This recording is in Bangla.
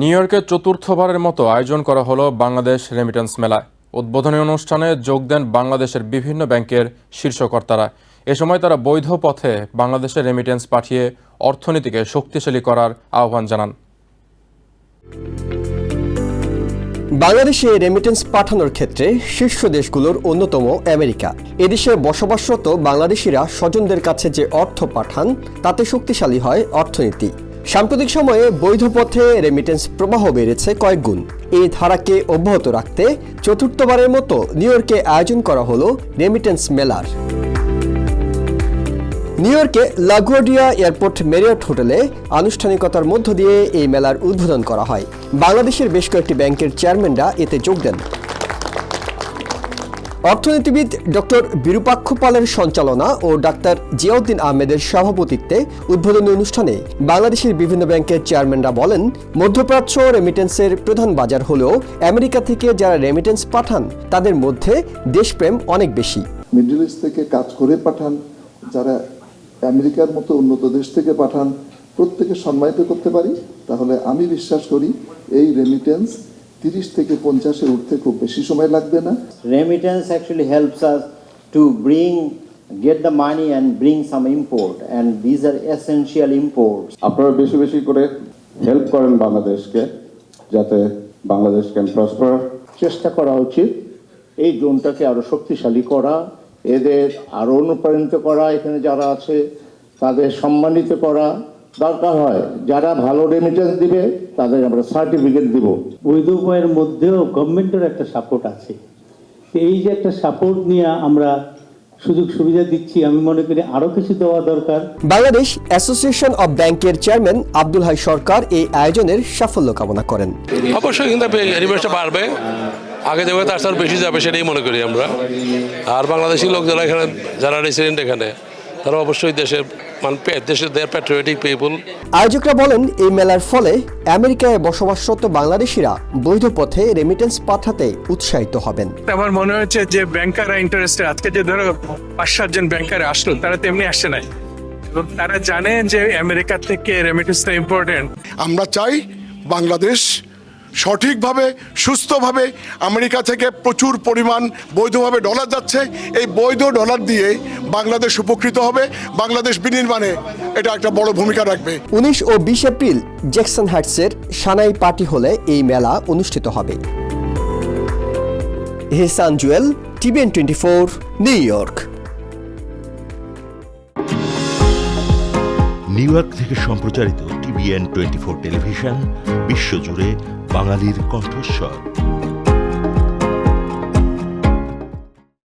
নিউ ইয়র্কে চতুর্থবারের মতো আয়োজন করা হলো বাংলাদেশ রেমিটেন্স মেলা উদ্বোধনী অনুষ্ঠানে যোগ দেন বাংলাদেশের বিভিন্ন ব্যাংকের শীর্ষকর্তারা। এ সময় তারা বৈধ পথে বাংলাদেশে রেমিটেন্স পাঠিয়ে অর্থনীতিকে শক্তিশালী করার আহ্বান জানান। বাংলাদেশে রেমিটেন্স পাঠানোর ক্ষেত্রে শীর্ষ দেশগুলোর অন্যতম আমেরিকা। এদেশে বসবাসরত বাংলাদেশিরা স্বজনদের কাছে যে অর্থ পাঠান, তাতে শক্তিশালী হয় অর্থনীতি। সাম্প্রতিক সময়ে বৈধ পথে রেমিটেন্স প্রবাহ বেড়েছে কয়েক গুণ। এই ধারাকে অব্যাহত রাখতে চতুর্থবারের মতো নিউ ইয়র্কে আয়োজন করা হলো রেমিটেন্স মেলার। নিউ ইয়র্কে লাগোয়াডিয়া এয়ারপোর্ট মেরিয়ট হোটেলে আনুষ্ঠানিকতার মধ্য দিয়ে এই মেলার উদ্বোধন করা হয়। বাংলাদেশের বেশ কয়েকটি ব্যাংকের চেয়ারম্যানরা এতে যোগ দেন। অর্থনীতিবিদ ডক্টর বিরূপাক্ষ পালের সঞ্চালনা ও ডাক্তার জিয়াউদ্দিন আহমেদের সভাপতিত্বে উদ্বোধনী অনুষ্ঠানে বাংলাদেশের বিভিন্ন ব্যাংকের চেয়ারম্যানরা বলেন, মধ্যপ্রাচ্য রেমিটেন্সের প্রধান বাজার হলেও আমেরিকা থেকে যারা রেমিটেন্স পাঠান, তাদের মধ্যে দেশপ্রেম অনেক বেশি। মিডল ইস্ট থেকে কাজ করে পাঠান, যারা আমেরিকার মতো উন্নত দেশ থেকে পাঠান, প্রত্যেকে সম্মানিত করতে পারি, তাহলে আমি বিশ্বাস করি এই রেমিটেন্স তিরিশ থেকে পঞ্চাশে উঠতে খুব বেশি সময় লাগবে না Remittance actually helps us to bring get the money and bring some import, and these are essential imports. আপনারা বেশি বেশি করে হেল্প করেন বাংলাদেশকে যাতে বাংলাদেশ ক্যান প্রসপার চেষ্টা করা উচিত এই জোনটাকে আরও শক্তিশালী করা এদের আরও অনুপ্রাণিত করা এখানে যারা আছে তাদের সম্মানিত করা দরকার হয়। যারা ভালো রেমিটেন্স দিবে তাদের আমরা সার্টিফিকেট দিব। বৈধ উপায়ের মধ্যেও গভর্নমেন্টের একটা সাপোর্ট আছে। এই যে একটা সাপোর্ট নিয়ে আমরা সুযোগ সুবিধা দিচ্ছি আমি মনে করি আরও কিছু দেওয়া দরকার। বাংলাদেশ অ্যাসোসিয়েশন অব ব্যাংকের চেয়ারম্যান আব্দুল হাই সরকার এই আয়োজনের সাফল্য কামনা করেন। অবশ্যই কিন্তু রিভার্সটা বাড়বে। আগে যাবে তার সাথে বেশি যাবে সেটাই মনে করি আমরা। আর বাংলাদেশি লোক যারা এখানে যারা রেসিডেন্ট এখানে তারা অবশ্যই দেশের মানে আয়োজকরা বলেন এই মেলার ফলে আমেরিকায় বসবাসরত বাংলাদেশিরা বৈধ পথে রেমিটেন্স পাঠাতে উৎসাহিত হবেন। আমার মনে হচ্ছে যে ব্যাংকাররা ইন্টারেস্টেড আজকে যে ধরো পাঁচ সাতজন ব্যাংকার আসলো তারা তেমনি আসছে নাই। এবং তারা জানে যে আমেরিকা থেকে রেমিটেন্সটা ইম্পর্টেন্ট আমরা চাই বাংলাদেশ সঠিকভাবে সুস্থভাবে আমেরিকা থেকে প্রচুর পরিমাণ বৈধভাবে ডলার যাচ্ছে। এই বৈধ ডলার দিয়ে বাংলাদেশ উপকৃত হবে বাংলাদেশ বিনির্মাণে এটা একটা বড় ভূমিকা রাখবে। উনিশ ও বিশ এপ্রিল জ্যাকসন হাইটসের সানাই পার্টি হলে এই মেলা অনুষ্ঠিত হবে। Hesan Jewel TVN twenty four New York. New York থেকে সম্প্রচারিত টিভিএন টোয়েন্টি ফোর টেলিভিশন বিশ্বজুড়ে বাঙালির কণ্ঠস্বর।